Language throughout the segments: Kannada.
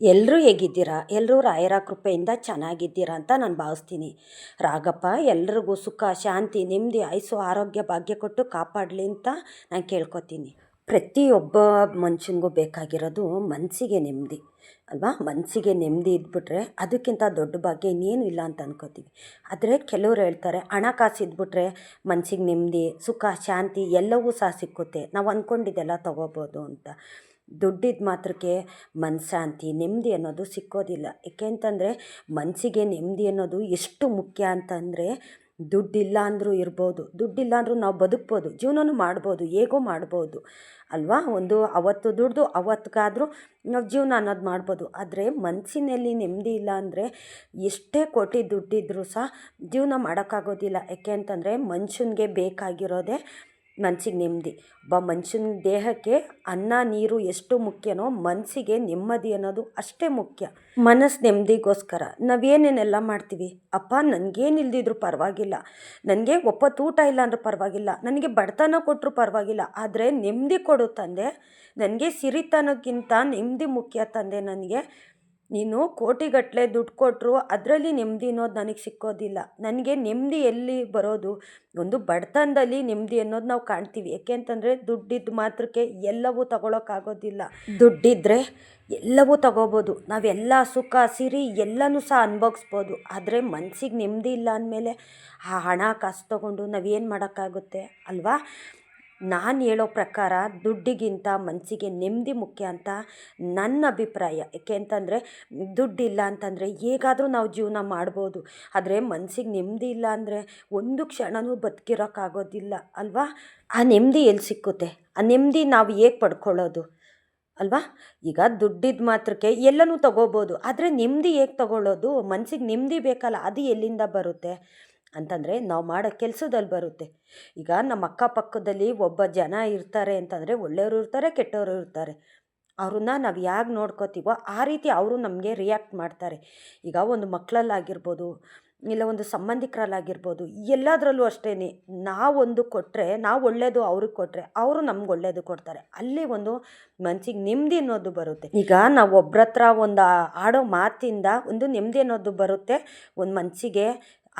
ಎಲ್ಲರೂ ಹೇಗಿದ್ದೀರಾ? ಎಲ್ಲರೂ ರಾಯರ ಕೃಪೆಯಿಂದ ಚೆನ್ನಾಗಿದ್ದೀರಾ ಅಂತ ನಾನು ಭಾವಿಸ್ತೀನಿ. ರಾಗಪ್ಪ ಎಲ್ರಿಗೂ ಸುಖ, ಶಾಂತಿ, ನೆಮ್ಮದಿ, ಆಯಸ್ಸು, ಆರೋಗ್ಯ, ಭಾಗ್ಯ ಕೊಟ್ಟು ಕಾಪಾಡಲಿ ಅಂತ ನಾನು ಕೇಳ್ಕೊತೀನಿ. ಪ್ರತಿಯೊಬ್ಬ ಮನುಷ್ಯನಿಗೂ ಬೇಕಾಗಿರೋದು ಮನಸ್ಸಿಗೆ ನೆಮ್ಮದಿ, ಅಲ್ವಾ? ಮನಸ್ಸಿಗೆ ನೆಮ್ಮದಿ ಇದ್ಬಿಟ್ರೆ ಅದಕ್ಕಿಂತ ದೊಡ್ಡ ಭಾಗ್ಯ ಇನ್ನೇನು ಇಲ್ಲ ಅಂತ ಅನ್ಕೋತೀವಿ. ಆದರೆ ಕೆಲವರು ಹೇಳ್ತಾರೆ ಹಣಕಾಸು ಇದ್ಬಿಟ್ರೆ ಮನಸ್ಸಿಗೆ ನೆಮ್ಮದಿ, ಸುಖ, ಶಾಂತಿ ಎಲ್ಲವೂ ಸಹ ಸಿಕ್ಕುತ್ತೆ. ನಾವು ಅಂದ್ಕೊಂಡಿದ್ದೆಲ್ಲ ತೊಗೋಬೋದು ಅಂತ. ದುಡ್ಡಿದ್ದ ಮಾತ್ರಕ್ಕೆ ಮನಃಶಾಂತಿ ನೆಮ್ಮದಿ ಅನ್ನೋದು ಸಿಕ್ಕೋದಿಲ್ಲ. ಯಾಕೆ ಅಂತಂದರೆ ಮನಸ್ಸಿಗೆ ನೆಮ್ಮದಿ ಅನ್ನೋದು ಎಷ್ಟು ಮುಖ್ಯ ಅಂತಂದರೆ ದುಡ್ಡಿಲ್ಲ ಅಂದರೂ ಇರ್ಬೋದು, ದುಡ್ಡಿಲ್ಲ ಅಂದರೂ ನಾವು ಬದುಕ್ಬೋದು, ಜೀವನನೂ ಮಾಡ್ಬೋದು, ಹೇಗೋ ಮಾಡ್ಬೋದು ಅಲ್ವಾ? ಒಂದು ಅವತ್ತು ದುಡ್ದು ಅವತ್ತಿಗಾದರೂ ನಾವು ಜೀವನ ಅನ್ನೋದು ಮಾಡ್ಬೋದು. ಆದರೆ ಮನಸ್ಸಿನಲ್ಲಿ ನೆಮ್ಮದಿ ಇಲ್ಲ ಅಂದರೆ ಎಷ್ಟೇ ಕೋಟಿ ದುಡ್ಡಿದ್ರೂ ಸಹ ಜೀವನ ಮಾಡೋಕ್ಕಾಗೋದಿಲ್ಲ. ಯಾಕೆ ಅಂತಂದರೆ ಮನುಷ್ಯನಿಗೆ ಬೇಕಾಗಿರೋದೇ ಮನ್ಸಿಗೆ ನೆಮ್ಮದಿ ಒಬ್ಬ ಮನುಷ್ಯನ ದೇಹಕ್ಕೆ ಅನ್ನ, ನೀರು ಎಷ್ಟು ಮುಖ್ಯನೋ ಮನಸ್ಸಿಗೆ ನೆಮ್ಮದಿ ಅನ್ನೋದು ಅಷ್ಟೇ ಮುಖ್ಯ. ಮನಸ್ಸು ನೆಮ್ಮದಿಗೋಸ್ಕರ ನಾವೇನೇನೆಲ್ಲ ಮಾಡ್ತೀವಿ? ಅಪ್ಪ, ನನಗೇನಿಲ್ದಿದ್ರು ಪರವಾಗಿಲ್ಲ. ನನಗೆ ಒಪ್ಪತ್ತು ಊಟ ಇಲ್ಲ ಅಂದ್ರೆ ಪರವಾಗಿಲ್ಲ. ನನಗೆ ಬಡತನ ಕೊಟ್ಟರು ಪರವಾಗಿಲ್ಲ. ಆದರೆ ನೆಮ್ಮದಿ ಕೊಡು ತಂದೆ. ನನಗೆ ಸಿರಿತನಕ್ಕಿಂತ ನೆಮ್ಮದಿ ಮುಖ್ಯ ತಂದೆ ನನಗೆ. ನೀನು ಕೋಟಿಗಟ್ಟಲೆ ದುಡ್ಡು ಕೊಟ್ಟರು ಅದರಲ್ಲಿ ನೆಮ್ಮದಿ ಅನ್ನೋದು ನನಗೆ ಸಿಕ್ಕೋದಿಲ್ಲ. ನನಗೆ ನೆಮ್ಮದಿ ಎಲ್ಲಿ ಬರೋದು? ಒಂದು ಬಡತನದಲ್ಲಿ ನೆಮ್ಮದಿ ಅನ್ನೋದು ನಾವು ಕಾಣ್ತೀವಿ. ಯಾಕೆ ಅಂತಂದರೆ ದುಡ್ಡಿದ್ದ ಮಾತ್ರಕ್ಕೆ ಎಲ್ಲವೂ ತಗೊಳಕ್ಕಾಗೋದಿಲ್ಲ. ದುಡ್ಡಿದ್ದರೆ ಎಲ್ಲವೂ ತಗೋಬೋದು. ನಾವೆಲ್ಲ ಸುಖ, ಸಿರಿ ಎಲ್ಲನೂ ಸಹ ಅನುಭವಿಸ್ಬೋದು. ಆದರೆ ಮನ್ಸಿಗೆ ನೆಮ್ಮದಿ ಇಲ್ಲ ಅಂದಮೇಲೆ ಆ ಹಣ ಕಾಸು ತೊಗೊಂಡು ನಾವೇನು ಮಾಡೋಕ್ಕಾಗುತ್ತೆ? ಅಲ್ವಾ? ನಾನು ಹೇಳೋ ಪ್ರಕಾರ ದುಡ್ಡಿಗಿಂತ ಮನಸ್ಸಿಗೆ ನೆಮ್ಮದಿ ಮುಖ್ಯ ಅಂತ ನನ್ನ ಅಭಿಪ್ರಾಯ. ಏಕೆ ಅಂತಂದರೆ ದುಡ್ಡಿಲ್ಲ ಅಂತಂದರೆ ಹೇಗಾದರೂ ನಾವು ಜೀವನ ಮಾಡ್ಬೋದು. ಆದರೆ ಮನಸ್ಸಿಗೆ ನೆಮ್ಮದಿ ಇಲ್ಲ ಅಂದರೆ ಒಂದು ಕ್ಷಣವೂ ಬದುಕಿರೋಕ್ಕಾಗೋದಿಲ್ಲ ಅಲ್ವಾ? ಆ ನೆಮ್ಮದಿ ಎಲ್ಲಿ ಸಿಕ್ಕುತ್ತೆ? ಆ ನೆಮ್ಮದಿ ನಾವು ಹೇಗೆ ಪಡ್ಕೊಳ್ಳೋದು, ಅಲ್ವಾ? ಈಗ ದುಡ್ಡಿದ ಮಾತ್ರಕ್ಕೆ ಎಲ್ಲನೂ ತಗೋಬೋದು, ಆದರೆ ನೆಮ್ಮದಿ ಹೇಗೆ ತಗೊಳ್ಳೋದು? ಮನಸ್ಸಿಗೆ ನೆಮ್ಮದಿ ಬೇಕಲ್ಲ, ಅದು ಎಲ್ಲಿಂದ ಬರುತ್ತೆ? ಅಂತಂದರೆ ನಾವು ಮಾಡೋ ಕೆಲಸದಲ್ಲಿ ಬರುತ್ತೆ. ಈಗ ನಮ್ಮ ಅಕ್ಕಪಕ್ಕದಲ್ಲಿ ಒಬ್ಬ ಜನ ಇರ್ತಾರೆ ಅಂತಂದರೆ ಒಳ್ಳೆಯವರು ಇರ್ತಾರೆ, ಕೆಟ್ಟವರು ಇರ್ತಾರೆ. ಅವ್ರನ್ನ ನಾವು ಹೇಗೆ ನೋಡ್ಕೋತೀವೋ ಆ ರೀತಿ ಅವರು ನಮಗೆ ರಿಯಾಕ್ಟ್ ಮಾಡ್ತಾರೆ. ಈಗ ಒಂದು ಮಕ್ಕಳಲ್ಲಾಗಿರ್ಬೋದು ಇಲ್ಲ ಒಂದು ಸಂಬಂಧಿಕರಲ್ಲಾಗಿರ್ಬೋದು, ಎಲ್ಲದರಲ್ಲೂ ಅಷ್ಟೇ ನಾವೊಂದು ಕೊಟ್ಟರೆ ನಾವು ಒಳ್ಳೆಯದು ಅವ್ರಿಗೆ ಕೊಟ್ಟರೆ ಅವರು ನಮ್ಗೆ ಒಳ್ಳೆಯದು ಕೊಡ್ತಾರೆ. ಅಲ್ಲಿ ಒಂದು ಮನ್ಸಿಗೆ ನೆಮ್ಮದಿ ಅನ್ನೋದು ಬರುತ್ತೆ. ಈಗ ನಾವು ಒಬ್ರ ಒಂದು ಆಡೋ ಮಾತಿಂದ ಒಂದು ನೆಮ್ಮದಿ ಅನ್ನೋದು ಬರುತ್ತೆ. ಒಂದು ಮನಸ್ಸಿಗೆ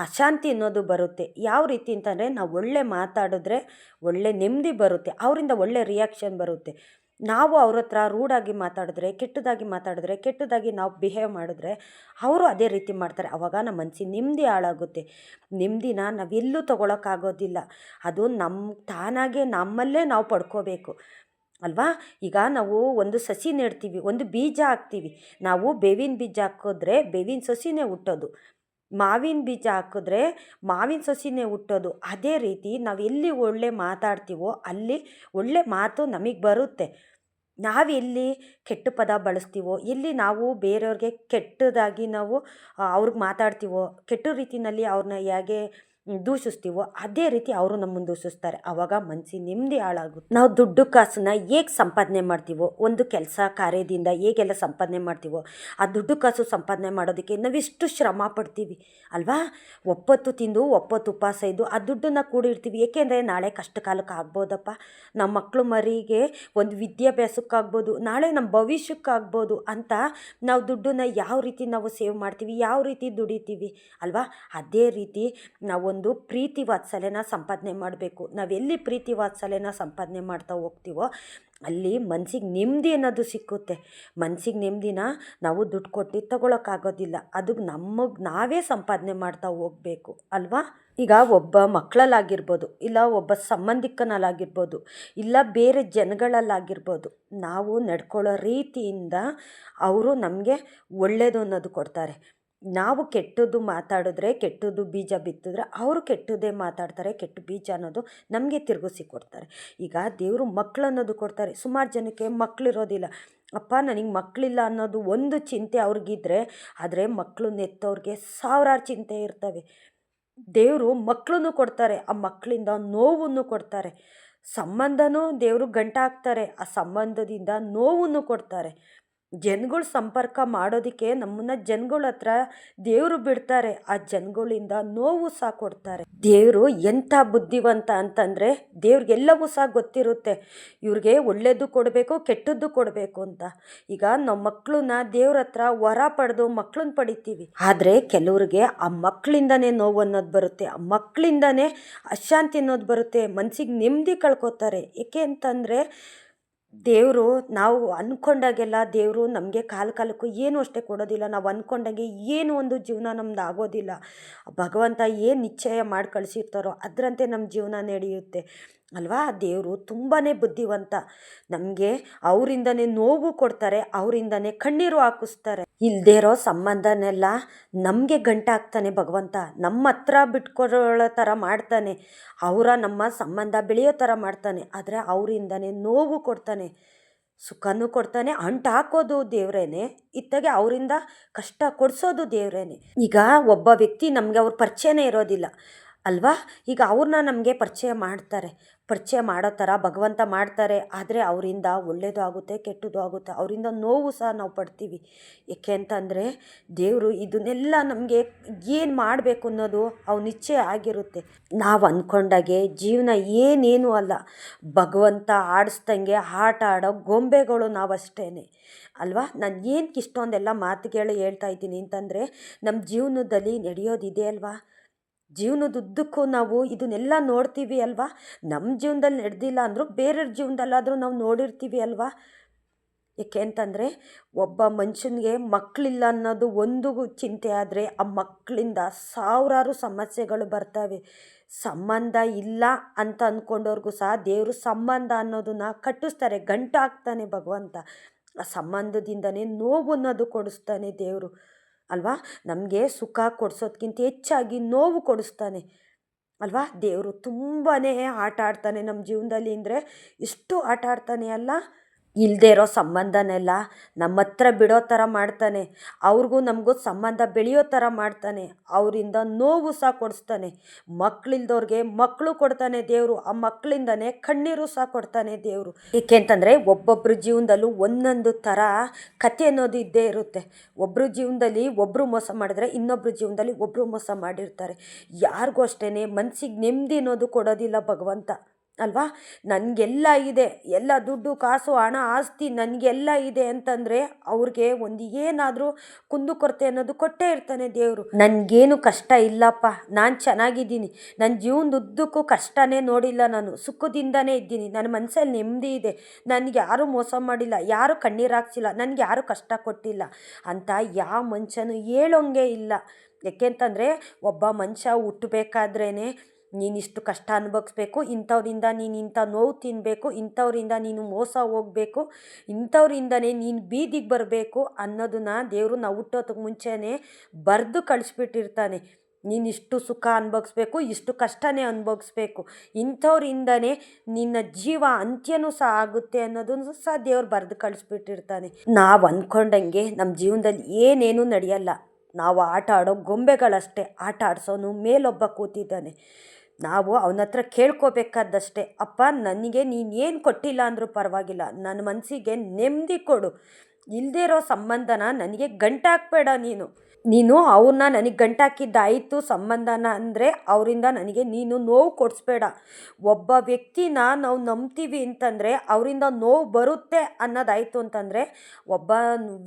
ಅಶಾಂತಿ ಅನ್ನೋದು ಬರುತ್ತೆ. ಯಾವ ರೀತಿ ಅಂತಂದರೆ ನಾವು ಒಳ್ಳೆ ಮಾತಾಡಿದ್ರೆ ಒಳ್ಳೆ ನೆಮ್ಮದಿ ಬರುತ್ತೆ. ಅವರಿಂದ ಒಳ್ಳೆ ರಿಯಾಕ್ಷನ್ ಬರುತ್ತೆ. ನಾವು ಅವ್ರ ಹತ್ರ ರೂಡಾಗಿ ಮಾತಾಡಿದ್ರೆ, ಕೆಟ್ಟದಾಗಿ ಮಾತಾಡಿದ್ರೆ, ಕೆಟ್ಟದಾಗಿ ನಾವು ಬಿಹೇವ್ ಮಾಡಿದ್ರೆ ಅವರು ಅದೇ ರೀತಿ ಮಾಡ್ತಾರೆ. ಅವಾಗ ನಮ್ಮ ಮನಸ್ಸಿನ ನೆಮ್ಮದಿ ಹಾಳಾಗುತ್ತೆ. ನೆಮ್ಮದಿನ ನಾವೆಲ್ಲೂ ತೊಗೊಳಕ್ಕಾಗೋದಿಲ್ಲ ಅದು ನಮ್ಮ ತಾನಾಗೆ ನಮ್ಮಲ್ಲೇ ನಾವು ಪಡ್ಕೋಬೇಕು. ಅಲ್ವಾ? ಈಗ ನಾವು ಒಂದು ಸಸಿ ನೆಡ್ತೀವಿ, ಒಂದು ಬೀಜ ಹಾಕ್ತೀವಿ. ನಾವು ಬೇವಿನ ಬೀಜ ಹಾಕಿದ್ರೆ ಬೇವಿನ ಸಸಿನೇ ಹುಟ್ಟೋದು. ಮಾವಿನ ಬೀಜ ಹಾಕಿದ್ರೆ ಮಾವಿನ ಸಸಿನೇ ಹುಟ್ಟೋದು. ಅದೇ ರೀತಿ ನಾವು ಎಲ್ಲಿ ಒಳ್ಳೆ ಮಾತಾಡ್ತೀವೋ ಅಲ್ಲಿ ಒಳ್ಳೆ ಮಾತು ನಮಗೆ ಬರುತ್ತೆ. ನಾವು ಎಲ್ಲಿ ಕೆಟ್ಟ ಪದ ಬಳಸ್ತೀವೋ, ಎಲ್ಲಿ ನಾವು ಬೇರೆಯವ್ರಿಗೆ ಕೆಟ್ಟದಾಗಿ ನಾವು ಅವ್ರಿಗೆ ಮಾತಾಡ್ತೀವೋ, ಕೆಟ್ಟ ರೀತಿಯಲ್ಲಿ ಅವ್ರನ್ನ ಹೇಗೆ ದೂಷಿಸ್ತೀವೋ ಅದೇ ರೀತಿ ಅವರು ನಮ್ಮನ್ನು ದೂಷಿಸ್ತಾರೆ. ಆವಾಗ ಮನಸ್ಸಿ ನೆಮ್ಮದಿ ಹಾಳಾಗುತ್ತೆ. ನಾವು ದುಡ್ಡು ಕಾಸನ್ನ ಹೇಗೆ ಸಂಪಾದನೆ ಮಾಡ್ತೀವೋ, ಒಂದು ಕೆಲಸ ಕಾರ್ಯದಿಂದ ಹೇಗೆಲ್ಲ ಸಂಪಾದನೆ ಮಾಡ್ತೀವೋ, ಆ ದುಡ್ಡು ಕಾಸು ಸಂಪಾದನೆ ಮಾಡೋದಕ್ಕೆ ನಾವೆಷ್ಟು ಶ್ರಮ ಪಡ್ತೀವಿ. ಅಲ್ವಾ? ಒಪ್ಪತ್ತು ತಿಂದು ಒಪ್ಪತ್ತು ಉಪವಾಸ ಇದ್ದು ಆ ದುಡ್ಡನ್ನ ಕೂಡಿರ್ತೀವಿ. ಏಕೆಂದರೆ ನಾಳೆ ಕಷ್ಟ ಕಾಲಕ್ಕೆ ಆಗ್ಬೋದಪ್ಪ. ನಮ್ಮ ಮಕ್ಕಳು ಮರಿಗೆ ಒಂದು ವಿದ್ಯಾಭ್ಯಾಸಕ್ಕಾಗ್ಬೋದು, ನಾಳೆ ನಮ್ಮ ಭವಿಷ್ಯಕ್ಕಾಗ್ಬೋದು ಅಂತ ನಾವು ದುಡ್ಡನ್ನ ಯಾವ ರೀತಿ ನಾವು ಸೇವ್ ಮಾಡ್ತೀವಿ, ಯಾವ ರೀತಿ ದುಡಿತೀವಿ. ಅಲ್ವಾ? ಅದೇ ರೀತಿ ನಾವು ಒಂದು ಪ್ರೀತಿ ವಾತ್ಸಲ್ಯನ ಸಂಪಾದನೆ ಮಾಡಬೇಕು. ನಾವೆಲ್ಲಿ ಪ್ರೀತಿ ವಾತ್ಸಲ್ಯನ ಸಂಪಾದನೆ ಮಾಡ್ತಾ ಹೋಗ್ತೀವೋ ಅಲ್ಲಿ ಮನ್ಸಿಗೆ ನೆಮ್ಮದಿ ಅನ್ನೋದು ಸಿಕ್ಕುತ್ತೆ. ಮನ್ಸಿಗೆ ನೆಮ್ಮದಿನ ನಾವು ದುಡ್ಡು ಕೊಟ್ಟು ತಗೊಳಕ್ಕಾಗೋದಿಲ್ಲ. ಅದಕ್ಕೆ ನಮಗೆ ನಾವೇ ಸಂಪಾದನೆ ಮಾಡ್ತಾ ಹೋಗಬೇಕು, ಅಲ್ವಾ? ಈಗ ಒಬ್ಬ ಮಕ್ಕಳಲ್ಲಾಗಿರ್ಬೋದು ಇಲ್ಲ ಒಬ್ಬ ಸಂಬಂಧಿಕನಲ್ಲಾಗಿರ್ಬೋದು, ಇಲ್ಲ ಬೇರೆ ಜನಗಳಲ್ಲಾಗಿರ್ಬೋದು, ನಾವು ನಡ್ಕೊಳ್ಳೋ ರೀತಿಯಿಂದ ಅವರು ನಮಗೆ ಒಳ್ಳೆಯದು ಅನ್ನೋದು ಕೊಡ್ತಾರೆ. ನಾವು ಕೆಟ್ಟದ್ದು ಮಾತಾಡಿದ್ರೆ ಕೆಟ್ಟದ್ದು ಬೀಜ ಬಿತ್ತಿದ್ರೆ ಅವರು ಕೆಟ್ಟದ್ದೇ ಮಾತಾಡ್ತಾರೆ, ಕೆಟ್ಟ ಬೀಜ ಅನ್ನೋದು ನಮಗೆ ತಿರುಗಿಸಿ ಕೊಡ್ತಾರೆ. ಈಗ ದೇವರು ಮಕ್ಕಳು ಅನ್ನೋದು ಕೊಡ್ತಾರೆ. ಸುಮಾರು ಜನಕ್ಕೆ ಮಕ್ಕಳಿರೋದಿಲ್ಲ ಅಪ್ಪ, ನನಗೆ ಮಕ್ಕಳಿಲ್ಲ ಅನ್ನೋದು ಒಂದು ಚಿಂತೆ ಅವ್ರಿಗಿದ್ರೆ, ಆದರೆ ಮಕ್ಕಳು ನೆತ್ತವ್ರಿಗೆ ಸಾವಿರಾರು ಚಿಂತೆ ಇರ್ತವೆ. ದೇವರು ಮಕ್ಕಳನ್ನು ಕೊಡ್ತಾರೆ, ಆ ಮಕ್ಕಳಿಂದ ನೋವನ್ನು ಕೊಡ್ತಾರೆ. ಸಂಬಂಧನೂ ದೇವರು ಗಂಟ ಹಾಕ್ತಾರೆ ಆ ಸಂಬಂಧದಿಂದ ನೋವನ್ನು ಕೊಡ್ತಾರೆ. ಜನಗಳು ಸಂಪರ್ಕ ಮಾಡೋದಕ್ಕೆ ನಮ್ಮನ್ನ ಜನ್ಗಳ ಹತ್ರ ದೇವರು ಬಿಡ್ತಾರೆ. ಆ ಜನಗಳಿಂದ ನೋವು ಸಹ ಕೊಡ್ತಾರೆ. ದೇವರು ಎಂಥ ಬುದ್ಧಿವಂತ ಅಂತಂದರೆ ದೇವ್ರಿಗೆಲ್ಲವೂ ಸಹ ಗೊತ್ತಿರುತ್ತೆ. ಇವ್ರಿಗೆ ಒಳ್ಳೆಯದು ಕೊಡಬೇಕು, ಕೆಟ್ಟದ್ದು ಕೊಡಬೇಕು ಅಂತ. ಈಗ ನಾವು ಮಕ್ಕಳನ್ನ ದೇವ್ರ ಹತ್ರ ವರ ಪಡೆದು ಮಕ್ಕಳನ್ನ ಪಡಿತೀವಿ. ಆದರೆ ಕೆಲವ್ರಿಗೆ ಆ ಮಕ್ಕಳಿಂದನೇ ನೋವು ಅನ್ನೋದು ಬರುತ್ತೆ. ಆ ಮಕ್ಕಳಿಂದನೇ ಅಶಾಂತಿ ಅನ್ನೋದು ಬರುತ್ತೆ. ಮನಸ್ಸಿಗೆ ನೆಮ್ಮದಿ ಕಳ್ಕೊತಾರೆ. ಏಕೆ ಅಂತಂದರೆ ದೇವರು ನಾವು ಅಂದ್ಕೊಂಡಾಗೆಲ್ಲ ದೇವರು ನಮಗೆ ಕಾಲ ಕಾಲಕ್ಕೂ ಏನು ಅಷ್ಟೇ ಕೊಡೋದಿಲ್ಲ. ನಾವು ಅಂದ್ಕೊಂಡಂಗೆ ಏನು ಒಂದು ಜೀವನ ನಮ್ದು ಆಗೋದಿಲ್ಲ. ಭಗವಂತ ಏನು ನಿಶ್ಚಯ ಮಾಡಿ ಕಳಿಸಿರ್ತಾರೋ ಅದರಂತೆ ನಮ್ಮ ಜೀವನ ನಡೆಯುತ್ತೆ. ಅಲ್ವಾ? ದೇವರು ತುಂಬಾ ಬುದ್ಧಿವಂತ. ನಮಗೆ ಅವರಿಂದನೇ ನೋವು ಕೊಡ್ತಾರೆ, ಅವರಿಂದನೇ ಕಣ್ಣೀರು ಹಾಕಿಸ್ತಾರೆ. ಇಲ್ಲದೆ ಇರೋ ಸಂಬಂಧನೆಲ್ಲ ನಮಗೆ ಗಂಟಾಗ್ತಾನೆ ಭಗವಂತ. ನಮ್ಮ ಹತ್ರ ಬಿಟ್ಕೊಳ್ಳೋ ಥರ ಮಾಡ್ತಾನೆ. ಅವರ ನಮ್ಮ ಸಂಬಂಧ ಬೆಳೆಯೋ ಥರ ಮಾಡ್ತಾನೆ. ಆದರೆ ಅವರಿಂದನೇ ನೋವು ಕೊಡ್ತಾನೆ. ಸುಖನೂ ಕೊಡ್ತಾನೆ, ಅಂಟು ಹಾಕೋದು ದೇವ್ರೇನೆ. ಇತ್ತಾಗೆ ಅವರಿಂದ ಕಷ್ಟ ಕೊಡಿಸೋದು ದೇವ್ರೇನೆ. ಈಗ ಒಬ್ಬ ವ್ಯಕ್ತಿ ನಮಗೆ ಅವ್ರ ಪರಿಚಯನೇ ಇರೋದಿಲ್ಲ. ಅಲ್ವಾ? ಈಗ ಅವ್ರನ್ನ ನಮಗೆ ಪರಿಚಯ ಮಾಡ್ತಾರೆ. ಪರಿಚಯ ಮಾಡೋ ಥರ ಭಗವಂತ ಮಾಡ್ತಾರೆ. ಆದರೆ ಅವರಿಂದ ಒಳ್ಳೆಯದು ಆಗುತ್ತೆ, ಕೆಟ್ಟದ್ದು ಆಗುತ್ತೆ. ಅವರಿಂದ ನೋವು ಸಹ ನಾವು ಪಡ್ತೀವಿ. ಏಕೆ ಅಂತಂದರೆ ದೇವರು ಇದನ್ನೆಲ್ಲ ನಮಗೆ ಏನು ಮಾಡಬೇಕು ಅನ್ನೋದು ಅವ್ನ ನಿಶ್ಚಯ ಆಗಿರುತ್ತೆ. ನಾವು ಅಂದ್ಕೊಂಡಾಗೆ ಜೀವನ ಏನೇನು ಅಲ್ಲ. ಭಗವಂತ ಆಡಿಸ್ದಂಗೆ ಆಟ ಆಡೋ ಗೊಂಬೆಗಳು ನಾವಷ್ಟೇ ಅಲ್ವಾ? ನಾನು ಏನಕ್ಕೆ ಇಷ್ಟೊಂದೆಲ್ಲ ಮಾತುಗಳು ಹೇಳ್ತಾ ಇದ್ದೀನಿ ಅಂತಂದರೆ ನಮ್ಮ ಜೀವನದಲ್ಲಿ ನಡೆಯೋದಿದೆ ಅಲ್ವಾ? ಜೀವನದುದ್ದಕ್ಕೂ ನಾವು ಇದನ್ನೆಲ್ಲ ನೋಡ್ತೀವಿ ಅಲ್ವಾ? ನಮ್ಮ ಜೀವನದಲ್ಲಿ ನಡೆದಿಲ್ಲ ಅಂದರೂ ಬೇರೆಯವ್ರ ಜೀವನದಲ್ಲಾದರೂ ನಾವು ನೋಡಿರ್ತೀವಿ ಅಲ್ವಾ? ಏಕೆ ಅಂತಂದರೆ ಒಬ್ಬ ಮನುಷ್ಯನಿಗೆ ಮಕ್ಕಳಿಲ್ಲ ಅನ್ನೋದು ಒಂದು ಚಿಂತೆ ಆದರೆ ಆ ಮಕ್ಕಳಿಂದ ಸಾವಿರಾರು ಸಮಸ್ಯೆಗಳು ಬರ್ತವೆ. ಸಂಬಂಧ ಇಲ್ಲ ಅಂತ ಅಂದ್ಕೊಂಡವ್ರಿಗೂ ಸಹ ದೇವರು ಸಂಬಂಧ ಅನ್ನೋದನ್ನ ಕಟ್ಟಿಸ್ತಾರೆ. ಗಂಟಾಗ್ತಾನೆ ಭಗವಂತ. ಆ ಸಂಬಂಧದಿಂದನೇ ನೋವು ಅನ್ನೋದು ಕೊಡಿಸ್ತಾನೆ ದೇವರು. ಅಲ್ವಾ? ನಮಗೆ ಸುಖ ಕೊಡಿಸೋದ್ಕಿಂತ ಹೆಚ್ಚಾಗಿ ನೋವು ಕೊಡಿಸ್ತಾನೆ. ಅಲ್ವಾ? ದೇವರು ತುಂಬಾ ಆಟ ಆಡ್ತಾನೆ ನಮ್ಮ ಜೀವನದಲ್ಲಿ. ಅಂದರೆ ಎಷ್ಟು ಆಟ ಆಡ್ತಾನೆ ಅಲ್ಲ? ಇಲ್ಲದೆ ಇರೋ ಸಂಬಂಧನೆಲ್ಲ ನಮ್ಮ ಹತ್ರ ಬಿಡೋ ಥರ ಮಾಡ್ತಾನೆ. ಅವ್ರಿಗೂ ನಮಗೂ ಸಂಬಂಧ ಬೆಳೆಯೋ ಥರ ಮಾಡ್ತಾನೆ. ಅವರಿಂದ ನೋವು ಸಹ ಕೊಡಿಸ್ತಾನೆ. ಮಕ್ಕಳಿಲ್ದವ್ರಿಗೆ ಮಕ್ಕಳು ಕೊಡ್ತಾನೆ ದೇವರು. ಆ ಮಕ್ಕಳಿಂದನೇ ಕಣ್ಣೀರು ಸಹ ಕೊಡ್ತಾನೆ ದೇವರು. ಏಕೆ ಅಂತಂದರೆ ಒಬ್ಬೊಬ್ಬರ ಜೀವನದಲ್ಲೂ ಒಂದೊಂದು ಥರ ಕತೆ ಅನ್ನೋದು ಇದ್ದೇ ಇರುತ್ತೆ. ಒಬ್ಬರು ಜೀವನದಲ್ಲಿ ಒಬ್ಬರು ಮೋಸ ಮಾಡಿದ್ರೆ ಇನ್ನೊಬ್ಬರು ಜೀವನದಲ್ಲಿ ಒಬ್ಬರು ಮೋಸ ಮಾಡಿರ್ತಾರೆ. ಯಾರಿಗೂ ಅಷ್ಟೇ ಮನಸ್ಸಿಗೆ ನೆಮ್ಮದಿ ಅನ್ನೋದು ಕೊಡೋದಿಲ್ಲ ಭಗವಂತ. ಅಲ್ವಾ? ನನಗೆಲ್ಲ ಇದೆ. ಎಲ್ಲ ದುಡ್ಡು, ಕಾಸು, ಹಣ, ಆಸ್ತಿ ನನಗೆಲ್ಲ ಇದೆ ಅಂತಂದರೆ ಅವ್ರಿಗೆ ಒಂದು ಏನಾದರೂ ಕುಂದುಕೊರತೆ ಅನ್ನೋದು ಕೊಟ್ಟೇ ಇರ್ತಾನೆ ದೇವರು. ನನಗೇನು ಕಷ್ಟ ಇಲ್ಲಪ್ಪ. ನಾನು ಚೆನ್ನಾಗಿದ್ದೀನಿ. ನನ್ನ ಜೀವನದುದ್ದಕ್ಕೂ ಕಷ್ಟನೇ ನೋಡಿಲ್ಲ ನಾನು. ಸುಖದಿಂದನೇ ಇದ್ದೀನಿ. ನನ್ನ ಮನಸ್ಸಲ್ಲಿ ನೆಮ್ಮದಿ ಇದೆ. ನನಗೆ ಯಾರೂ ಮೋಸ ಮಾಡಿಲ್ಲ. ಯಾರೂ ಕಣ್ಣೀರು ಹಾಕ್ಸಿಲ್ಲ. ನನಗೆ ಯಾರೂ ಕಷ್ಟ ಕೊಟ್ಟಿಲ್ಲ ಅಂತ ಯಾವ ಮನುಷ್ಯನೂ ಹೇಳೋಂಗೆ ಇಲ್ಲ. ಯಾಕೆಂತಂದರೆ ಒಬ್ಬ ಮನುಷ್ಯ ಹುಟ್ಟಬೇಕಾದ್ರೇ ನೀನಿಷ್ಟು ಕಷ್ಟ ಅನುಭವಿಸ್ಬೇಕು, ಇಂಥವ್ರಿಂದ ನೀನು ಇಂಥ ನೋವು ತಿನ್ನಬೇಕು ಇಂಥವ್ರಿಂದ ನೀನು ಮೋಸ ಹೋಗಬೇಕು, ಇಂಥವ್ರಿಂದನೇ ನೀನು ಬೀದಿಗೆ ಬರಬೇಕು ಅನ್ನೋದನ್ನ ದೇವರು ನಾವು ಹುಟ್ಟೋದಕ್ಕೆ ಮುಂಚೆನೇ ಬರೆದು ಕಳಿಸ್ಬಿಟ್ಟಿರ್ತಾನೆ. ನೀನಿಷ್ಟು ಸುಖ ಅನುಭವಿಸ್ಬೇಕು, ಇಷ್ಟು ಕಷ್ಟನೇ ಅನುಭವಿಸ್ಬೇಕು, ಇಂಥವ್ರಿಂದನೇ ನಿನ್ನ ಜೀವ ಅಂತ್ಯನೂ ಸಹ ಆಗುತ್ತೆ ಅನ್ನೋದನ್ನು ಸಹ ದೇವ್ರು ಬರೆದು ಕಳಿಸ್ಬಿಟ್ಟಿರ್ತಾನೆ. ನಾವು ಅಂದ್ಕೊಂಡಂಗೆ ನಮ್ಮ ಜೀವನದಲ್ಲಿ ಏನೇನೂ ನಡೆಯಲ್ಲ. ನಾವು ಆಟ ಆಡೋ ಗೊಂಬೆಗಳಷ್ಟೇ, ಆಟ ಆಡಿಸೋನು ಮೇಲೊಬ್ಬ ಕೂತಿದ್ದಾನೆ. ನಾವು ಅವನ ಹತ್ರ ಕೇಳ್ಕೋಬೇಕಾದಷ್ಟೇ. ಅಪ್ಪ, ನನಗೆ ನೀನು ಏನು ಕೊಟ್ಟಿಲ್ಲ ಅಂದರೂ ಪರವಾಗಿಲ್ಲ. ನನ್ನ ಮನಸ್ಸಿಗೆ ನೆಮ್ಮದಿ ಕೊಡು. ಇಲ್ಲದೇ ಇರೋ ಸಂಬಂಧನ ನನಗೆ ಗಂಟಾಕ್ಬೇಡ ನೀನು. ನೀನು ಅವ್ರನ್ನ ನನಗೆ ಗಂಟಾಕಿದ್ದಾಯಿತು ಸಂಬಂಧನ ಅಂದರೆ ಅವರಿಂದ ನನಗೆ ನೀನು ನೋವು ಕೊಡಿಸ್ಬೇಡ. ಒಬ್ಬ ವ್ಯಕ್ತಿನ ನಾವು ನಂಬ್ತೀವಿ ಅಂತಂದರೆ ಅವರಿಂದ ನೋವು ಬರುತ್ತೆ ಅನ್ನೋದಾಯಿತು ಅಂತಂದರೆ ಒಬ್ಬ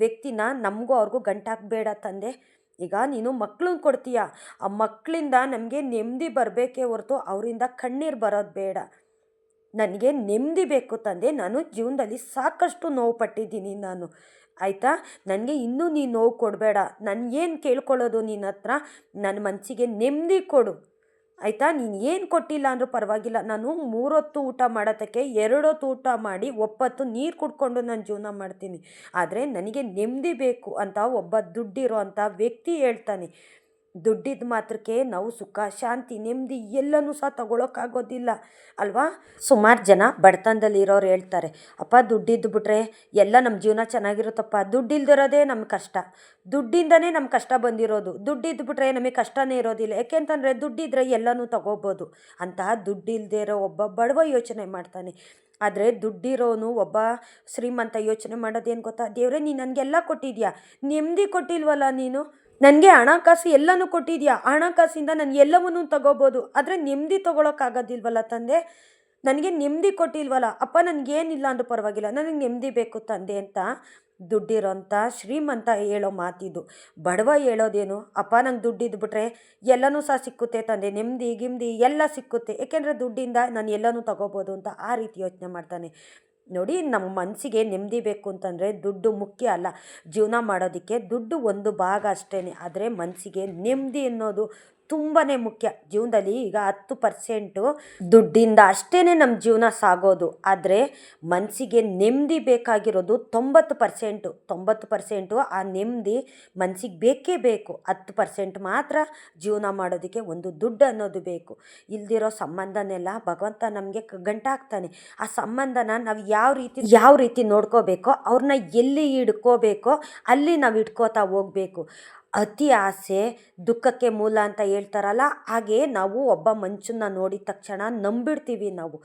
ವ್ಯಕ್ತಿನ ನಮಗೂ ಅವ್ರಿಗೂ ಗಂಟಾಕಬೇಡ ತಂದೆ. ಈಗ ನೀನು ಮಕ್ಳನ್ನ ಕೊಡ್ತೀಯ? ಆ ಮಕ್ಕಳಿಂದ ನಮಗೆ ನೆಮ್ಮದಿ ಬರಬೇಕೇ ಹೊರತು ಅವರಿಂದ ಕಣ್ಣೀರು ಬರೋದು ಬೇಡ. ನನಗೆ ನೆಮ್ಮದಿ ಬೇಕು ತಂದೆ. ನಾನು ಜೀವನದಲ್ಲಿ ಸಾಕಷ್ಟು ನೋವು ಪಟ್ಟಿದ್ದೀನಿ ನಾನು. ಆಯಿತಾ? ನನಗೆ ಇನ್ನೂ ನೀನು ನೋವು ಕೊಡಬೇಡ. ನನಗೇನು ಕೇಳ್ಕೊಳ್ಳೋದು ನಿನ್ನ ಹತ್ರ ನನ್ನ ಮನಸ್ಸಿಗೆ ನೆಮ್ಮದಿ ಕೊಡು. ಆಯಿತಾ? ನೀನು ಏನು ಕೊಟ್ಟಿಲ್ಲ ಅಂದರೂ ಪರವಾಗಿಲ್ಲ. ನಾನು ಮೂರೊತ್ತು ಊಟ ಮಾಡೋದಕ್ಕೆ ಎರಡೊತ್ತು ಊಟ ಮಾಡಿ ಒಪ್ಪತ್ತು ನೀರು ಕುಡ್ಕೊಂಡು ನಾನು ಜೀವನ ಮಾಡ್ತೀನಿ. ಆದರೆ ನನಗೆ ನೆಮ್ಮದಿ ಬೇಕು ಅಂತ ಒಬ್ಬ ದುಡ್ಡಿರೋ ಅಂಥ ವ್ಯಕ್ತಿ ಹೇಳ್ತಾನೆ. ದುಡ್ಡಿದ ಮಾತ್ರಕ್ಕೆ ನಾವು ಸುಖ, ಶಾಂತಿ, ನೆಮ್ಮದಿ ಎಲ್ಲನೂ ಸಹ ತಗೊಳಕ್ಕಾಗೋದಿಲ್ಲ, ಅಲ್ವಾ? ಸುಮಾರು ಜನ ಬಡತನದಲ್ಲಿ ಇರೋರು ಹೇಳ್ತಾರೆ, ಅಪ್ಪ ದುಡ್ಡಿದ್ದು ಬಿಟ್ರೆ ಎಲ್ಲ ನಮ್ಮ ಜೀವನ ಚೆನ್ನಾಗಿರುತ್ತಪ್ಪ. ದುಡ್ಡಿಲ್ದಿರೋದೇ ನಮ್ಮ ಕಷ್ಟ. ದುಡ್ಡಿಂದನೇ ನಮ್ಮ ಕಷ್ಟ ಬಂದಿರೋದು. ದುಡ್ಡಿದ್ದು ಬಿಟ್ರೆ ನಮಗೆ ಕಷ್ಟನೇ ಇರೋದಿಲ್ಲ. ಯಾಕೆಂತಂದರೆ ದುಡ್ಡಿದ್ರೆ ಎಲ್ಲನೂ ತಗೋಬೋದು. ಅಂತಹ ದುಡ್ಡಿಲ್ಲದೆ ಇರೋ ಒಬ್ಬ ಬಡವ ಯೋಚನೆ ಮಾಡ್ತಾನೆ. ಆದರೆ ದುಡ್ಡಿರೋನು ಒಬ್ಬ ಶ್ರೀಮಂತ ಯೋಚನೆ ಮಾಡೋದೇನು ಗೊತ್ತಾ? ದೇವರೇ ನೀನು ನನಗೆಲ್ಲ ಕೊಟ್ಟಿದ್ಯಾ? ನೆಮ್ಮದಿ ಕೊಟ್ಟಿಲ್ವಲ್ಲ ನೀನು? ನನಗೆ ಹಣಕಾಸು ಎಲ್ಲನೂ ಕೊಟ್ಟಿದ್ಯಾ? ಹಣಕಾಸಿಂದ ನಾನು ಎಲ್ಲವನ್ನೂ ತಗೋಬೋದು. ಆದರೆ ನೆಮ್ಮದಿ ತೊಗೊಳಕ್ಕಾಗೋದಿಲ್ವಲ್ಲ ತಂದೆ? ನನಗೆ ನೆಮ್ಮದಿ ಕೊಟ್ಟಿಲ್ವಲ್ಲ? ಅಪ್ಪ ನನಗೇನಿಲ್ಲ ಅಂದ್ರೂ ಪರವಾಗಿಲ್ಲ. ನನಗೆ ನೆಮ್ಮದಿ ಬೇಕು ತಂದೆ ಅಂತ ದುಡ್ಡಿರೋಂಥ ಶ್ರೀಮಂತ ಹೇಳೋ ಮಾತಿದು. ಬಡವ ಹೇಳೋದೇನು? ಅಪ್ಪ ನಂಗೆ ದುಡ್ಡಿದ್ಬಿಟ್ರೆ ಎಲ್ಲನೂ ಸಹ ಸಿಕ್ಕುತ್ತೆ ತಂದೆ. ನೆಮ್ಮದಿ ಗಿಮ್ದಿ ಎಲ್ಲ ಸಿಕ್ಕುತ್ತೆ. ಏಕೆಂದರೆ ದುಡ್ಡಿಂದ ನಾನು ಎಲ್ಲನೂ ತಗೋಬೋದು ಅಂತ ಆ ರೀತಿ ಯೋಚನೆ ಮಾಡ್ತಾನೆ. ನೋಡಿ ನಮ್ಮ ಮನಸ್ಸಿಗೆ ನೆಮ್ಮದಿ ಬೇಕು ಅಂತಂದರೆ ದುಡ್ಡು ಮುಖ್ಯ ಅಲ್ಲ. ಜೀವನ ಮಾಡೋದಕ್ಕೆ ದುಡ್ಡು ಒಂದು ಭಾಗ ಅಷ್ಟೇ ಆದರೆ ಮನಸ್ಸಿಗೆ ನೆಮ್ಮದಿ ಅನ್ನೋದು ತುಂಬಾ ಮುಖ್ಯ. ಜೀವನದಲ್ಲಿ ಈಗ ಹತ್ತು ಪರ್ಸೆಂಟು ದುಡ್ಡಿಂದ ಅಷ್ಟೇ ನಮ್ಮ ಜೀವನ ಸಾಗೋದು. ಆದರೆ ಮನಸ್ಸಿಗೆ ನೆಮ್ಮದಿ ಬೇಕಾಗಿರೋದು ತೊಂಬತ್ತು ಪರ್ಸೆಂಟು. ತೊಂಬತ್ತು ಪರ್ಸೆಂಟು ಆ ನೆಮ್ಮದಿ ಮನಸ್ಸಿಗೆ ಬೇಕೇ ಬೇಕು. ಹತ್ತು ಪರ್ಸೆಂಟ್ ಮಾತ್ರ ಜೀವನ ಮಾಡೋದಕ್ಕೆ ಒಂದು ದುಡ್ಡು ಅನ್ನೋದು ಬೇಕು. ಇಲ್ದಿರೋ ಸಂಬಂಧನೆಲ್ಲ ಭಗವಂತ ನಮಗೆ ಗಂಟಾಗ್ತಾನೆ ಆ ಸಂಬಂಧನ ನಾವು ಯಾವ ರೀತಿ ಯಾವ ರೀತಿ ನೋಡ್ಕೋಬೇಕೋ ಅವ್ರನ್ನ ಎಲ್ಲಿ ಹಿಡ್ಕೋಬೇಕೋ ಅಲ್ಲಿ ನಾವು ಇಟ್ಕೋತಾ ಹೋಗಬೇಕು. ಅತಿ ಆಸೆ, ದುಃಖಕ್ಕೆ ಮೂಲ ಅಂತ ಹೇಳ್ತಾರಲ್ಲ, ಹಾಗೆ ನಾವು ಒಬ್ಬ ಮನುಷ್ಯನ ನೋಡಿದ ತಕ್ಷಣ ನಂಬಿಡ್ತೀವಿ ನಾವು.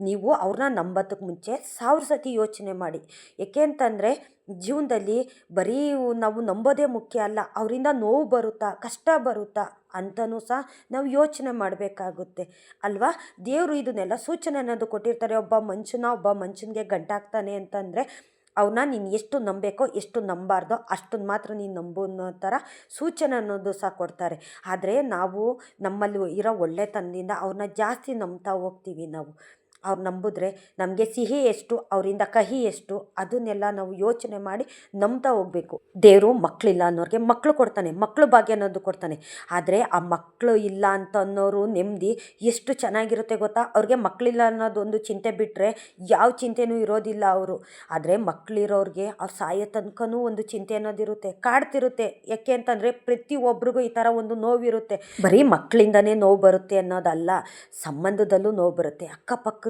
ನೀವು ಅವ್ರನ್ನ ನಂಬೋದಕ್ಕೆ ಮುಂಚೆ ಸಾವಿರ ಸತಿ ಯೋಚನೆ ಮಾಡಿ. ಏಕೆ ಅಂತಂದರೆ, ಜೀವನದಲ್ಲಿ ಬರೀ ನಾವು ನಂಬೋದೇ ಮುಖ್ಯ ಅಲ್ಲ, ಅವರಿಂದ ನೋವು ಬರುತ್ತಾ, ಕಷ್ಟ ಬರುತ್ತಾ ಅಂತನೂ ಸಹ ನಾವು ಯೋಚನೆ ಮಾಡಬೇಕಾಗುತ್ತೆ. ಅಲ್ವಾ? ದೇವರು ಇದನ್ನೆಲ್ಲ ಸೂಚನೆ ಅನ್ನೋದು ಕೊಟ್ಟಿರ್ತಾರೆ. ಒಬ್ಬ ಮನುಷ್ಯನ ಒಬ್ಬ ಮನುಷ್ಯನಿಗೆ ಗಂಟಾಗ್ತಾನೆ ಅಂತಂದರೆ ಅವನ್ನ ನೀನು ಎಷ್ಟು ನಂಬಬೇಕೋ ಎಷ್ಟು ನಂಬಾರ್ದೋ ಅಷ್ಟನ್ನು ಮಾತ್ರ ನೀನು ನಂಬು ಅನ್ನೋ ಥರ ಸೂಚನೆ ಅನ್ನೋದು ಸಹ ಕೊಡ್ತಾರೆ. ಆದರೆ ನಾವು ನಮ್ಮಲ್ಲಿ ಇರೋ ಒಳ್ಳೆತನದಿಂದ ಅವ್ರನ್ನ ಜಾಸ್ತಿ ನಂಬ್ತಾ ಹೋಗ್ತೀವಿ ನಾವು. ಅವ್ರು ನಂಬಿದ್ರೆ ನಮಗೆ ಸಿಹಿ ಎಷ್ಟು, ಅವರಿಂದ ಕಹಿ ಎಷ್ಟು, ಅದನ್ನೆಲ್ಲ ನಾವು ಯೋಚನೆ ಮಾಡಿ ನಂಬ್ತಾ ಹೋಗಬೇಕು. ದೇವರು ಮಕ್ಕಳಿಲ್ಲ ಅನ್ನೋರಿಗೆ ಮಕ್ಕಳು ಕೊಡ್ತಾನೆ ಮಕ್ಕಳು ಭಾಗ್ಯ ಅನ್ನೋದು ಕೊಡ್ತಾನೆ. ಆದರೆ ಆ ಮಕ್ಕಳು ಇಲ್ಲ ಅಂತ ಅನ್ನೋರು ನೆಮ್ಮದಿ ಎಷ್ಟು ಚೆನ್ನಾಗಿರುತ್ತೆ ಗೊತ್ತಾ? ಅವ್ರಿಗೆ ಮಕ್ಕಳಿಲ್ಲ ಅನ್ನೋದೊಂದು ಚಿಂತೆ ಬಿಟ್ಟರೆ ಯಾವ ಚಿಂತೆನೂ ಇರೋದಿಲ್ಲ ಅವರು. ಆದರೆ ಮಕ್ಕಳಿರೋರಿಗೆ ಅವ್ರು ಸಾಯೋ ತನಕನೂ ಒಂದು ಚಿಂತೆ ಅನ್ನೋದಿರುತ್ತೆ, ಕಾಡ್ತಿರುತ್ತೆ. ಯಾಕೆ ಅಂತಂದರೆ ಪ್ರತಿಯೊಬ್ಬರಿಗೂ ಈ ಥರ ಒಂದು ನೋವಿರುತ್ತೆ. ಬರೀ ಮಕ್ಕಳಿಂದನೇ ನೋವು ಬರುತ್ತೆ ಅನ್ನೋದಲ್ಲ, ಸಂಬಂಧದಲ್ಲೂ ನೋವು ಬರುತ್ತೆ.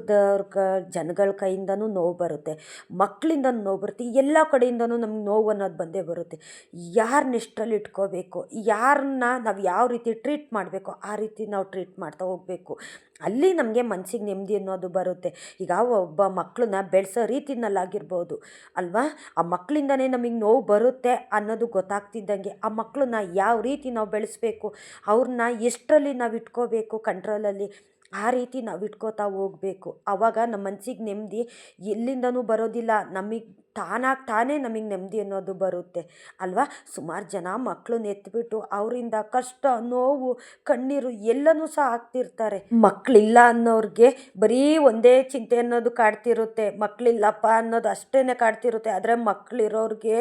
ಅಕ್ಕಪಕ್ಕದವ್ರ ಕ ಜನಗಳ ಕೈಯಿಂದನೂ ನೋವು ಬರುತ್ತೆ. ಮಕ್ಕಳಿಂದ ನೋವು ಬರುತ್ತೆ. ಎಲ್ಲ ಕಡೆಯಿಂದನೂ ನಮ್ಗೆ ನೋವು ಅನ್ನೋದು ಬಂದೇ ಬರುತ್ತೆ. ಯಾರನ್ನ ಎಷ್ಟರಲ್ಲಿ ಇಟ್ಕೋಬೇಕು? ಯಾರನ್ನ ನಾವು ಯಾವ ರೀತಿ ಟ್ರೀಟ್ ಮಾಡಬೇಕು ಆ ರೀತಿ ನಾವು ಟ್ರೀಟ್ ಮಾಡ್ತಾ ಹೋಗಬೇಕು. ಅಲ್ಲಿ ನಮಗೆ ಮನಸ್ಸಿಗೆ ನೆಮ್ಮದಿ ಅನ್ನೋದು ಬರುತ್ತೆ. ಈಗ ಒಬ್ಬ ಮಕ್ಕಳನ್ನ ಬೆಳೆಸೋ ರೀತಿನಲ್ಲಾಗಿರ್ಬೋದು. ಅಲ್ವಾ? ಆ ಮಕ್ಕಳಿಂದನೇ ನಮಗೆ ನೋವು ಬರುತ್ತೆ ಅನ್ನೋದು ಗೊತ್ತಾಗ್ತಿದ್ದಂಗೆ ಆ ಮಕ್ಕಳನ್ನ ಯಾವ ರೀತಿ ನಾವು ಬೆಳೆಸಬೇಕು? ಅವ್ರನ್ನ ಎಷ್ಟರಲ್ಲಿ ನಾವು ಇಟ್ಕೋಬೇಕು? ಕಂಟ್ರೋಲಲ್ಲಿ ಆ ರೀತಿ ನಾವು ಇಟ್ಕೋತಾ ಹೋಗ್ಬೇಕು. ಅವಾಗ ನಮ್ಮ ಮನ್ಸಿಗೆ ನೆಮ್ಮದಿ ಎಲ್ಲಿಂದನೂ ಬರೋದಿಲ್ಲ. ನಮಗೆ ತಾನಾಗಿ ತಾನೇ ನಮಗೆ ನೆಮ್ಮದಿ ಅನ್ನೋದು ಬರುತ್ತೆ. ಅಲ್ವಾ? ಸುಮಾರು ಜನ ಮಕ್ಕಳನ್ನ ಎತ್ಬಿಟ್ಟು ಅವರಿಂದ ಕಷ್ಟ, ನೋವು, ಕಣ್ಣೀರು ಎಲ್ಲನೂ ಸಹ ಆಗ್ತಿರ್ತಾರೆ. ಮಕ್ಕಳಿಲ್ಲ ಅನ್ನೋರಿಗೆ ಬರೀ ಒಂದೇ ಚಿಂತೆ ಅನ್ನೋದು ಕಾಡ್ತಿರುತ್ತೆ. ಮಕ್ಕಳಿಲ್ಲಪ್ಪ ಅನ್ನೋದು ಅಷ್ಟೇ ಕಾಡ್ತಿರುತ್ತೆ. ಆದರೆ ಮಕ್ಕಳಿರೋರಿಗೆ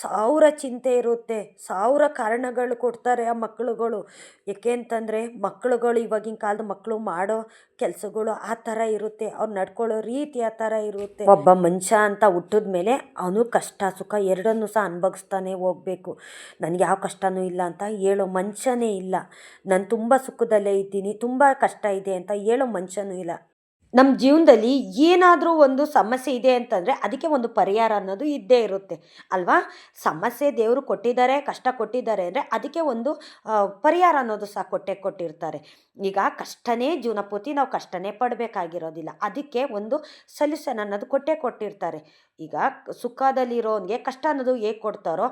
ಸಾವಿರ ಚಿಂತೆ ಇರುತ್ತೆ. ಸಾವಿರ ಕಾರಣಗಳು ಕೊಡ್ತಾರೆ ಆ ಮಕ್ಕಳುಗಳು ಏಕೆ ಅಂತಂದರೆ ಮಕ್ಕಳುಗಳು ಇವಾಗಿನ ಕಾಲದ ಮಕ್ಕಳು ಮಾಡೋ ಕೆಲಸಗಳು ಆ ಥರ ಇರುತ್ತೆ. ಅವ್ರು ನಡ್ಕೊಳ್ಳೋ ರೀತಿ ಆ ಥರ ಇರುತ್ತೆ. ಒಬ್ಬ ಮನುಷ್ಯ ಅಂತ ಮೇಲೆ ಅವನು ಕಷ್ಟ, ಸುಖ ಎರಡನ್ನೂ ಸಹ ಅನುಭವಿಸ್ತಾನೆ ಹೋಗಬೇಕು. ನನಗೆ ಯಾವ ಕಷ್ಟನೂ ಇಲ್ಲ ಅಂತ ಹೇಳೋ ಮನುಷ್ಯನೇ ಇಲ್ಲ. ನಾನು ತುಂಬ ಸುಖದಲ್ಲೇ ಇದ್ದೀನಿ, ತುಂಬ ಕಷ್ಟ ಇದೆ ಅಂತ ಹೇಳೋ ಮನುಷ್ಯನೂ ಇಲ್ಲ. ನಮ್ಮ ಜೀವನದಲ್ಲಿ ಏನಾದರೂ ಒಂದು ಸಮಸ್ಯೆ ಇದೆ ಅಂತಂದರೆ ಅದಕ್ಕೆ ಒಂದು ಪರಿಹಾರ ಅನ್ನೋದು ಇದ್ದೇ ಇರುತ್ತೆ, ಅಲ್ವಾ? ಸಮಸ್ಯೆ ದೇವರು ಕೊಟ್ಟಿದ್ದಾರೆ, ಕಷ್ಟ ಕೊಟ್ಟಿದ್ದಾರೆ ಅಂದರೆ ಅದಕ್ಕೆ ಒಂದು ಪರಿಹಾರ ಅನ್ನೋದು ಸಹ ಕೊಟ್ಟೆ ಕೊಟ್ಟಿರ್ತಾರೆ. ಈಗ ಕಷ್ಟನೇ ಜೀವನ ಪೂರ್ತಿ ನಾವು ಕಷ್ಟನೇ ಪಡಬೇಕಾಗಿರೋದಿಲ್ಲ, ಅದಕ್ಕೆ ಒಂದು ಸಲ್ಯೂಷನ್ ಅನ್ನೋದು ಕೊಟ್ಟೇ ಕೊಟ್ಟಿರ್ತಾರೆ. ಈಗ ಸುಖದಲ್ಲಿರೋನಿಗೆ ಕಷ್ಟ ಅನ್ನೋದು ಹೇಗೆ ಕೊಡ್ತಾರೋ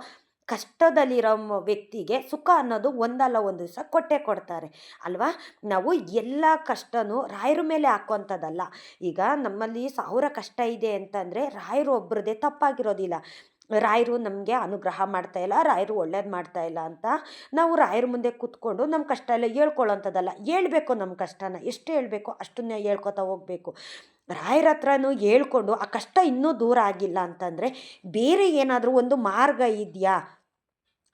ಕಷ್ಟದಲ್ಲಿರೋ ವ್ಯಕ್ತಿಗೆ ಸುಖ ಅನ್ನೋದು ಒಂದಲ್ಲ ಒಂದು ದಿವಸ ಕೊಟ್ಟೆ ಕೊಡ್ತಾರೆ. ಅಲ್ವಾ? ನಾವು ಎಲ್ಲ ಕಷ್ಟನೂ ರಾಯರ ಮೇಲೆ ಹಾಕುವಂಥದ್ದಲ್ಲ. ಈಗ ನಮ್ಮಲ್ಲಿ ಸಾವಿರ ಕಷ್ಟ ಇದೆ ಅಂತಂದರೆ ರಾಯರು ಒಬ್ಬರದೇ ತಪ್ಪಾಗಿರೋದಿಲ್ಲ. ರಾಯರು ನಮಗೆ ಅನುಗ್ರಹ ಮಾಡ್ತಾ ಇಲ್ಲ, ರಾಯರು ಒಳ್ಳೇದು ಮಾಡ್ತಾ ಇಲ್ಲ ಅಂತ ನಾವು ರಾಯರ ಮುಂದೆ ಕೂತ್ಕೊಂಡು ನಮ್ಮ ಕಷ್ಟ ಎಲ್ಲ ಹೇಳ್ಕೊಳ್ಳೋಂಥದ್ದಲ್ಲ. ಹೇಳ್ಬೇಕು ನಮ್ಮ ಕಷ್ಟನ. ಎಷ್ಟು ಹೇಳಬೇಕು ಅಷ್ಟನ್ನೇ ಹೇಳ್ಕೊತಾ ಹೋಗಬೇಕು. ರಾಯರ ಹತ್ರನೂ ಹೇಳ್ಕೊಂಡು ಆ ಕಷ್ಟ ಇನ್ನೂ ದೂರ ಆಗಿಲ್ಲ ಅಂತಂದರೆ ಬೇರೆ ಏನಾದರೂ ಒಂದು ಮಾರ್ಗ ಇದೆಯಾ?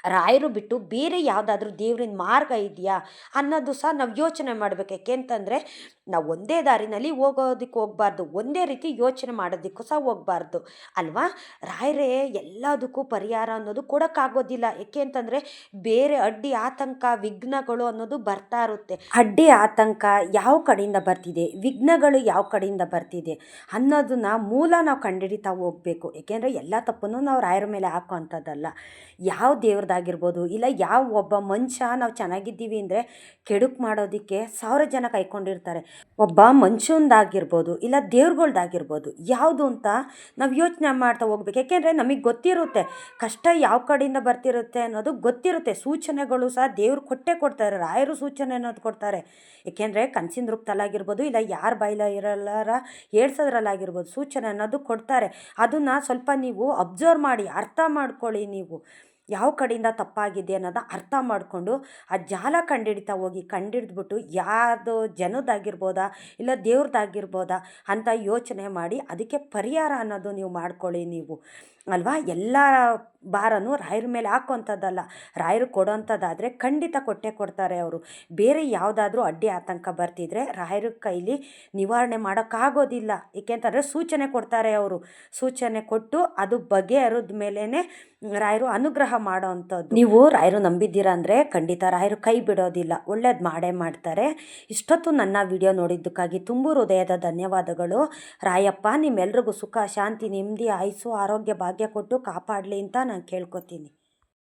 ರಾಯರು ಬಿಟ್ಟು ಬೇರೆ ಯಾವುದಾದ್ರೂ ದೇವ್ರಿನ ಮಾರ್ಗ ಇದೆಯಾ ಅನ್ನೋದು ಸಹ ನಾವು ಯೋಚನೆ ಮಾಡಬೇಕು. ಯಾಕೆ ಅಂತಂದರೆ ನಾವು ಒಂದೇ ದಾರಿನಲ್ಲಿ ಹೋಗೋದಕ್ಕೆ ಹೋಗಬಾರ್ದು, ಒಂದೇ ರೀತಿ ಯೋಚನೆ ಮಾಡೋದಕ್ಕೂ ಸಹ ಹೋಗಬಾರ್ದು. ಅಲ್ವಾ? ರಾಯರೇ, ಎಲ್ಲದಕ್ಕೂ ಪರಿಹಾರ ಅನ್ನೋದು ಕೊಡೋಕ್ಕಾಗೋದಿಲ್ಲ. ಯಾಕೆ ಅಂತಂದರೆ ಬೇರೆ ಅಡ್ಡಿ, ಆತಂಕ, ವಿಘ್ನಗಳು ಅನ್ನೋದು ಬರ್ತಾ ಇರುತ್ತೆ. ಅಡ್ಡಿ, ಆತಂಕ ಯಾವ ಕಡೆಯಿಂದ ಬರ್ತಿದೆ? ವಿಘ್ನಗಳು ಯಾವ ಕಡೆಯಿಂದ ಬರ್ತಿದೆ? ಅನ್ನೋದನ್ನ ಮೂಲ ನಾವು ಕಂಡುಹಿಡಿತಾ ಹೋಗಬೇಕು. ಯಾಕೆಂದರೆ ಎಲ್ಲ ತಪ್ಪನ್ನು ನಾವು ರಾಯರ ಮೇಲೆ ಹಾಕೋ ಅಂಥದ್ದಲ್ಲ ಯಾವ ದೇವ್ರದ್ದು ದೇವ್ರದ್ದಾಗಿರ್ಬೋದು ಇಲ್ಲ ಯಾವ ಒಬ್ಬ ಮನುಷ್ಯ ನಾವು ಚೆನ್ನಾಗಿದ್ದೀವಿ ಅಂದರೆ ಕೆಡುಕು ಮಾಡೋದಕ್ಕೆ ಸಾವಿರ ಜನ ಕೈಕೊಂಡಿರ್ತಾರೆ. ಒಬ್ಬ ಮನುಷ್ಯಂದಾಗಿರ್ಬೋದು, ಇಲ್ಲ ದೇವ್ರುಗಳ್ದಾಗಿರ್ಬೋದು, ಯಾವುದು ಅಂತ ನಾವು ಯೋಚನೆ ಮಾಡ್ತಾ ಹೋಗ್ಬೇಕು. ಯಾಕೆಂದರೆ ನಮಗೆ ಗೊತ್ತಿರುತ್ತೆ, ಕಷ್ಟ ಯಾವ ಕಡೆಯಿಂದ ಬರ್ತಿರುತ್ತೆ ಅನ್ನೋದು ಗೊತ್ತಿರುತ್ತೆ. ಸೂಚನೆಗಳು ಸಹ ದೇವ್ರು ಕೊಟ್ಟೆ ಕೊಡ್ತಾರೆ, ರಾಯರು ಸೂಚನೆ ಅನ್ನೋದು ಕೊಡ್ತಾರೆ. ಏಕೆಂದರೆ ಕನಸಿನ ರೂಪದಲ್ಲಾಗಿರ್ಬೋದು ಇಲ್ಲ ಯಾರ ಬೈಲ ಇರಲ್ಲಾರ ಹೇಳ್ಸೋದ್ರಲ್ಲಾಗಿರ್ಬೋದು ಸೂಚನೆ ಅನ್ನೋದು ಕೊಡ್ತಾರೆ. ಅದನ್ನು ಸ್ವಲ್ಪ ನೀವು ಅಬ್ಸರ್ವ್ ಮಾಡಿ, ಅರ್ಥ ಮಾಡ್ಕೊಳ್ಳಿ ನೀವು. ಯಾವ ಕಡೆಯಿಂದ ತಪ್ಪಾಗಿದೆ ಅನ್ನೋದ ಅರ್ಥ ಮಾಡಿಕೊಂಡು ಆ ಜಾಲ ಕಂಡಿಡಿತಾ ಹೋಗಿ ಕಂಡಿಡಿದ್ಬಿಟ್ಟು ಯಾರ್ದು ಜನದಾಗಿರ್ಬೋದಾ ಇಲ್ಲ ದೇವ್ರದ್ದಾಗಿರ್ಬೋದಾ ಅಂತ ಯೋಚನೆ ಮಾಡಿ ಅದಕ್ಕೆ ಪರಿಹಾರ ಅನ್ನೋದು ನೀವು ಮಾಡ್ಕೊಳ್ಳಿ ನೀವು. ಅಲ್ವಾ? ಎಲ್ಲ ಭಾರನೂ ರಾಯರ ಮೇಲೆ ಹಾಕುವಂಥದ್ದಲ್ಲ. ರಾಯರು ಕೊಡೋವಂಥದ್ದಾದರೆ ಖಂಡಿತ ಕೊಟ್ಟೆ ಕೊಡ್ತಾರೆ ಅವರು. ಬೇರೆ ಯಾವುದಾದ್ರೂ ಅಡ್ಡಿ ಆತಂಕ ಬರ್ತಿದ್ರೆ ರಾಯರ ಕೈಲಿ ನಿವಾರಣೆ ಮಾಡೋಕ್ಕಾಗೋದಿಲ್ಲ. ಏಕೆಂತಂದರೆ ಸೂಚನೆ ಕೊಡ್ತಾರೆ ಅವರು. ಸೂಚನೆ ಕೊಟ್ಟು ಅದು ಬಗೆಹರಿದ ಮೇಲೇ ರಾಯರು ಅನುಗ್ರಹ ಮಾಡೋ ನೀವು ರಾಯರು ನಂಬಿದ್ದೀರಾ ಅಂದರೆ ಖಂಡಿತ ರಾಯರು ಕೈ ಬಿಡೋದಿಲ್ಲ. ಒಳ್ಳೇದು ಮಾಡೇ ಮಾಡ್ತಾರೆ. ಇಷ್ಟೊತ್ತು ನನ್ನ ವಿಡಿಯೋ ನೋಡಿದ್ದಕ್ಕಾಗಿ ತುಂಬು ಹೃದಯದ ಧನ್ಯವಾದಗಳು. ರಾಯಪ್ಪ, ನಿಮ್ಮೆಲ್ರಿಗೂ ಸುಖ, ಶಾಂತಿ, ನೆಮ್ಮದಿ, ಆಯಸ್ಸು, ಆರೋಗ್ಯ ಭಾಗ್ಯ ಕೊಟ್ಟು ಕಾಪಾಡಲಿ ಅಂತ ನಾನು ಕೇಳ್ಕೊತೀನಿ.